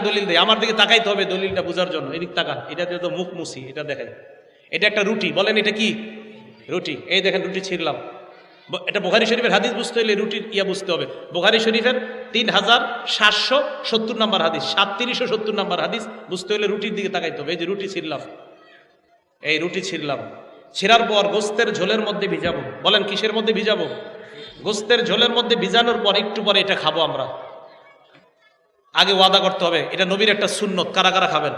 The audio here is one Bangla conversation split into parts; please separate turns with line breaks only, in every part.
দলিল দেয়। আমার দিকে তাকাইতে হবে দলিলটা বোঝার জন্য। এদিক তাকান। এটা তো মুখ মুছি, এটা দেখাই। এটা একটা রুটি। বলেন এটা কি? রুটি। এই দেখেন, রুটি ছিঁড়লাম। এটা বোখারি শরীফের হাদিস, বুঝতে হলে রুটির ইয়া বুঝতে হবে। বোখারি শরীফের তিন হাজার সাতশো সত্তর নম্বর হাদিস, সাতত্রিশশো সত্তর নম্বর হাদিস, বুঝতে হলে রুটির দিকে তাকাইতে হবে। এই যে রুটি ছিঁড়লাম। এই রুটি ছিঁড়লাম। ছিঁড়ার পর গোস্তের ঝোলের মধ্যে ভিজাবো। বলেন, কিসের মধ্যে ভিজাবো? গোস্তের ঝোলের মধ্যে ভিজানোর পর একটু পরে এটা খাব আমরা। আগে ওয়াদা করতে হবে এটা নবীর একটা সুন্নত কারা কারা খাবেন।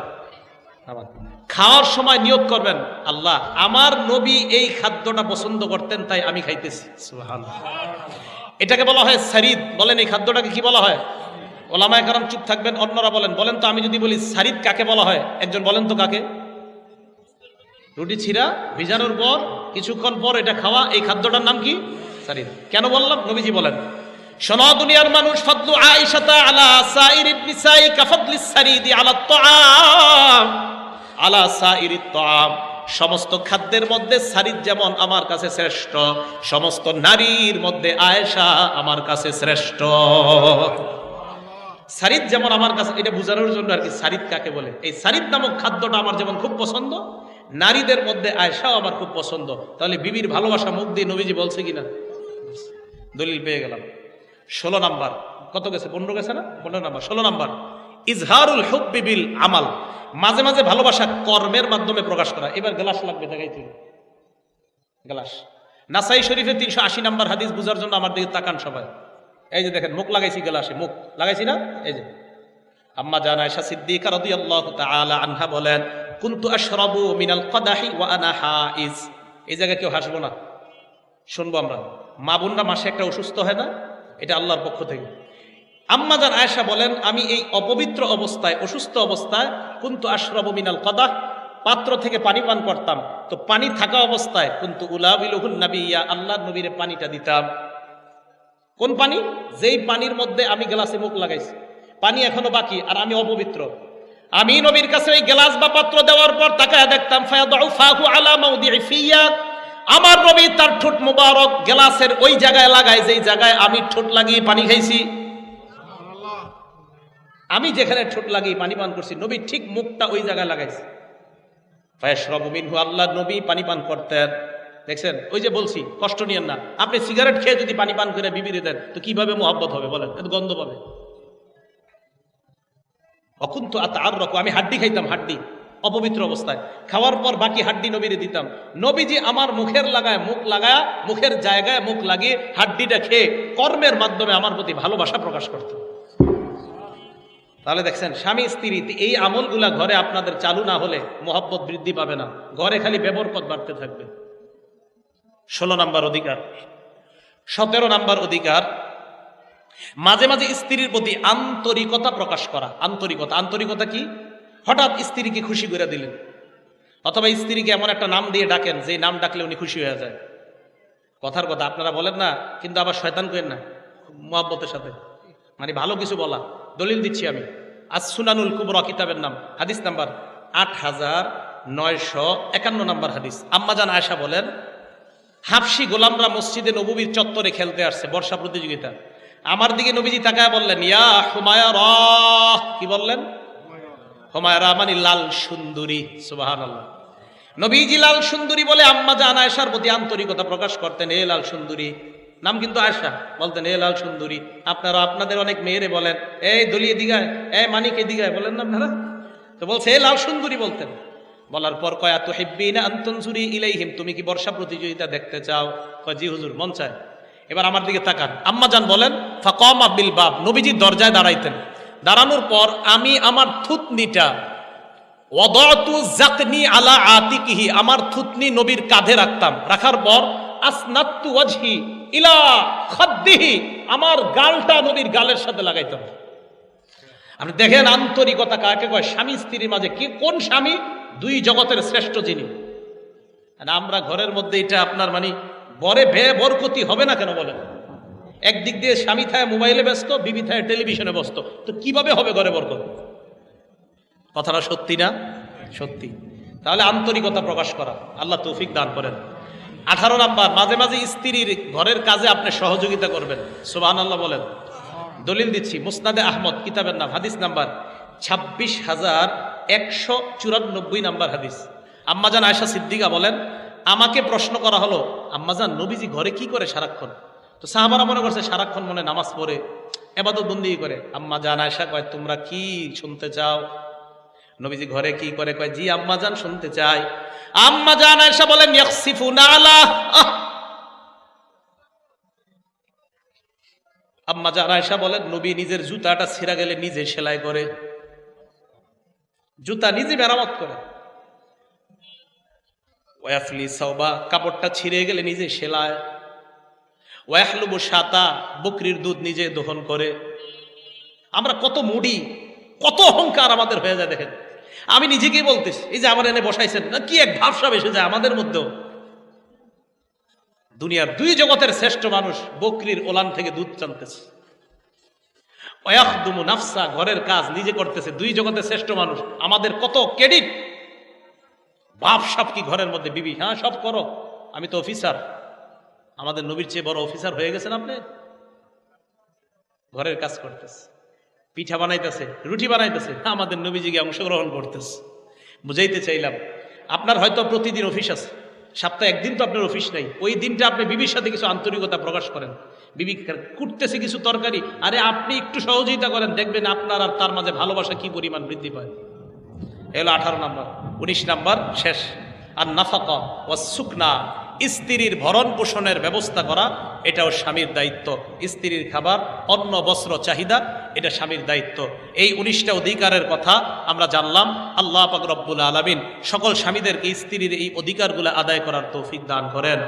খাওয়ার সময় নিয়োগ করবেন আল্লাহ আমার নবী এই খাদ্যটা পছন্দ করতেন তাই আমি খাইতেছি। এটাকে বলা হয় সারিদ। বলেন এই খাদ্যটাকে কি বলা হয়? ওলামায় কারণ চুপ থাকবেন অন্যরা বলেন বলেন তো আমি যদি বলি সারিদ কাকে বলা হয়? একজন বলেন তো কাকে? রুটি ছিঁড়া ভিজানোর পর কিছুক্ষণ পর এটা খাওয়া এই খাদ্যটার নাম কি? সারিদ। কেন বললাম? নবীজি বলেন। শোনো, দুনিয়ার মানুষ, ফদলু আয়েশাতা আলা সাইরিন নিসাই কাফদলিস সারিদি আলা তাআম আলা সাইরিত তাআম সমস্ত খাদ্যের মধ্যে সারিদ যেমন আমার কাছে শ্রেষ্ঠ, সমস্ত নারীর মধ্যে আয়েশা আমার কাছে শ্রেষ্ঠ। সারিদ যেমন আমার কাছে, এটা বোঝানোর জন্য আর কি, সারিদ কাকে বলে? এই সারিদ নামক খাদ্যটা আমার যেমন খুব পছন্দ, নারীদের মধ্যে আয়সাও আমার খুব পছন্দ। তাহলে বিবির ভালোবাসা মুখ দিয়ে নবীজি বলছে কিনা? দলিল পেয়ে গেলাম। ষোলো নাম্বার। কত গেছে? পনেরো গেছে না? পনেরো নাম্বার। ষোলো নাম্বার। ইজহারুল বিল আমাল। মাঝে মাঝে ভালোবাসা কর্মের মাধ্যমে প্রকাশ করা। এবার গ্লাস লাগবে দেখাই তুই গ্লাস। নাসাই শরীফে তিনশো আশি নাম্বার হাদিস বুঝার জন্য আমার দিকে তাকান সবাই। এই যে দেখেন, মুখ লাগাইছি গ্লাসে, মুখ। লাগাইছি না? এই যে। আম্মা জান আয়েশা সিদ্দিকা রাদিয়াল্লাহু তাআলা আনহা বলেন, কুনতু আশরাবু মিনাল কাদাহি ওয়া আনা হাইজ। এই জায়গায় কেউ হাসবো না। শুনব আমরা। মা বোনরা মাসে একটা অসুস্থ হয় না? এটা আল্লাহর পক্ষ থেকে। আম্মা জান আয়েশা বলেন, আমি এই অপবিত্র অবস্থায়, অসুস্থ অবস্থায়, কুন্তু আশরাবু মিনাল কাদাহ পাত্র থেকে পানি পান করতাম। তো পানি থাকা অবস্থায় কুন্তু উলাবিলুহুন নাবিয়া, আল্লাহর নবীরে পানিটা দিতাম। কোন পানি? যেই পানির মধ্যে আমি গ্লাসে মুখ লাগাইছি। পানি এখনও বাকি, আর আমি অপবিত্র। আমি নবীর কাছে ওই গ্লাস বা পাত্র দেওয়ার পর তাকায় দেখতাম ফায়াদউ ফাহু আলা মাউদি'i ফিয়া। আমার নবী তার ঠোঁট মুবারক গ্লাসের ওই জায়গায় লাগায়, যেই জায়গায় আমি ঠোঁট লাগিয়ে পানি খাইছি। আমি যেখানে ঠোঁট লাগিয়ে পানি পান করছি, নবী ঠিক মুখটা ওই জায়গায় লাগাইছে। ফায়াশরাবু মিনহু, আল্লাহ নবী পানি পান করতেন। দেখছেন? ওই যে বলছি, কষ্ট নিয়েন না। আপনি সিগারেট খেয়ে যদি পানি পান করে বিবিরে দেন তো কীভাবে মোহাব্বত হবে বলেন? গন্ধ পাবে। অকুন্ত আর রকম আমি হাড্ডি খাইতাম, হাড্ডি। অপবিত্র অবস্থায়। খাওয়ার পর বাকি হাড্ডি নবীরে দিতাম। নবীজি আমার মুখের লাগায় মুখ লাগায়, মুখের জায়গায় মুখ লাগিয়ে হাড্ডিটা খেয়ে কর্মের মাধ্যমে আমার প্রতি ভালোবাসা প্রকাশ করত। তাহলে দেখছেন, স্বামী, স্ত্রী, এই আমলগুলা ঘরে আপনাদের চালু না হলে মোহাব্বত বৃদ্ধি পাবে না। ঘরে খালি ব্যবরকত বাড়তে থাকবে। ষোলো নাম্বার অধিকার। সতেরো নাম্বার অধিকার, মাঝে মাঝে স্ত্রীর প্রতি আন্তরিকতা প্রকাশ করা। আন্তরিকতা আন্তরিকতা কি? হঠাৎ স্ত্রীকে খুশি করে দিলেন। অথবা স্ত্রীকে এমন একটা নাম দিয়ে ডাকেন যে নাম ডাকলে উনি খুশি হয়ে যায়। কথার কথা আপনারা বলেন না, কিন্তু আবার শয়তান করেন না মোহাব্বতের সাথে। মানে ভালো কিছু বলা। দলিল দিচ্ছি আমি। আজ সুনানুল কুবরা কিতাবের নাম, হাদিস নাম্বার আট হাজার নয়শো একান্ন নাম্বার হাদিস। আম্মাজান আয়সা বলেন, হাফসি গোলামরা মসজিদে নবীর চত্বরে খেলতে আসছে বর্ষা প্রতিযোগিতা। আমার দিকে নবীজি তাকায় বললেন, ইয়া হুমায়া রাহ কি বললেন? হুমায়রা মানে লাল সুন্দরী সুবাহান আল্লাহ নবীজি লাল সুন্দরী বলে আম্মা জান আয়সার প্রতি আন্তরিকতা প্রকাশ করতেন, এ লাল সুন্দরী। নাম কিন্তু আয়সা বলতেন, এ লাল সুন্দরী। আপনারা আপনাদের অনেক মেয়েরে বলেন, এই দলিয়ে দিঘায় এই মানিক দিঘায় বলেন না আপনারা? তো বলছে, এ লাল সুন্দরী বলতেন। বলার পর কয়া তো হেব্বিনা আন্তনসুরি ইলাইহিম? তুমি কি বর্ষা প্রতিযোগিতা দেখতে চাও? কয়, জি হুজুর, মন চায়। এবার আমার দিকে তাকান। আম্মা জান বলেন, ফাকম আব্বিল বাব। নবীজি দরজায় দাঁড়াইতেন। দাঁড়ানোর পর আমি আমার থুতনিটা ওয়াদাতু জাকনি আলা আতিকিহি, আমার থুতনি নবীর কাঁধে রাখতাম। রাখার পর আসনাত্তু ওয়াজহি ইলা খাদ্দিহি, আমার গালটা নবীর গালের সাথে লাগাইতাম আপনি দেখেন আন্তরিকতা কাকে কয়? স্বামী স্ত্রীর মাঝে কি, কোন স্বামী? দুই জগতের শ্রেষ্ঠ যিনি। আমরা ঘরের মধ্যে এটা আপনার মানে বরে বে বরকতি হবে না কেন বলেন? একদিক দিয়ে স্বামী থায় মোবাইলে ব্যস্ত, বিবি থায় টেলিভিশনে ব্যস্ত। তো কীভাবে হবে ঘরে বরকত? কথাটা সত্যি না? সত্যি। তাহলে আন্তরিকতা প্রকাশ করা। আল্লাহ তৌফিক দান করেন। আঠারো নাম্বার, মাঝে মাঝে স্ত্রীর ঘরের কাজে আপনি সহযোগিতা করবেন। সুবাহ আল্লাহ বলেন। দলিল দিচ্ছি, মুসনাদে আহমদ, কিতাবের নাম, হাদিস নাম্বার ছাব্বিশ হাজার একশো চুরানব্বই নাম্বার হাদিস। আম্মাজান আয়সা সিদ্দিকা বলেন, আমাকে প্রশ্ন করা হলো, আম্মাজান নবীজি ঘরে কি করে সারাক্ষণ? তো সাহাবারা মনে করছে, সারাক্ষণ মনে নামাজ পড়ে, এবাদত বন্দি করে। আম্মা জান আয়সা কয়, তোমরা কি শুনতে চাও? নবীজি ঘরে কি করে কয়, জি, আম্মা জান শুনতে চাই আম্মা জান আয়সা বলেন আম্মা জান আয়সা বলেন, নবী নিজের জুতাটা ছিঁড়া গেলে নিজে সেলাই করে। জুতা নিজে মেরামত করে। ওয়াফলি সৌবা কাপড়টা ছিঁড়ে গেলে নিজে সেলায়। ওয়াহলুবু সাতা বকরির দুধ নিজে দহন করে। আমরা কত মুডি, কত অহংকার আমাদের হয়ে যায় দেখেন। আমি নিজেকেই বলতেছি, এই যে আমার এনে বসাইছেন, না কি এক ভাবসাব এসে যায় আমাদের মধ্যেও। দুনিয়ার দুই জগতের শ্রেষ্ঠ মানুষ বকরির ওলান থেকে দুধ টানতেছে ওয়াখদুমু নাফসা, ঘরের কাজ নিজে করতেছে, দুই জগতের শ্রেষ্ঠ মানুষ। আমাদের কত ক্রেডিট? বাপ সাপ কি ঘরের মধ্যে? বিবি হ্যাঁ সব করো। আমি তো অফিসার। আমাদের নবীর চেয়ে বড় অফিসার হয়ে গেছেন আপনি? ঘরের কাজ করতেছে, পিঠা বানাইতেছে, রুটি বানাইতেছে, আমাদের নবীজিকে অংশগ্রহণ করতেছে। বুঝাইতে চাইলাম, আপনার হয়তো প্রতিদিন অফিস আছে, সপ্তাহে একদিন তো আপনার অফিস নাই, ওই দিনটা আপনি বিবির সাথে কিছু আন্তরিকতা প্রকাশ করেন। বিবি কুটতেছে কিছু তরকারি, আরে আপনি একটু সহযোগিতা করেন, দেখবেন আপনার আর তার মাঝে ভালোবাসা কি পরিমাণ বৃদ্ধি পায়। এলো আঠারো নাম্বার, উনিশ নাম্বার, শেষ। আর নাফাকা ও সুকনা স্ত্রীর ভরণ পোষণের ব্যবস্থা করা, এটাও স্বামীর দায়িত্ব। স্ত্রীর খাবার, অন্ন, বস্ত্র, চাহিদা, এটা স্বামীর দায়িত্ব। এই উনিশটা অধিকারের কথা আমরা জানলাম। আল্লাহ পাক রব্বুল আলমিন সকল স্বামীদেরকে স্ত্রীর এই অধিকারগুলো আদায় করার তৌফিক দান করেন।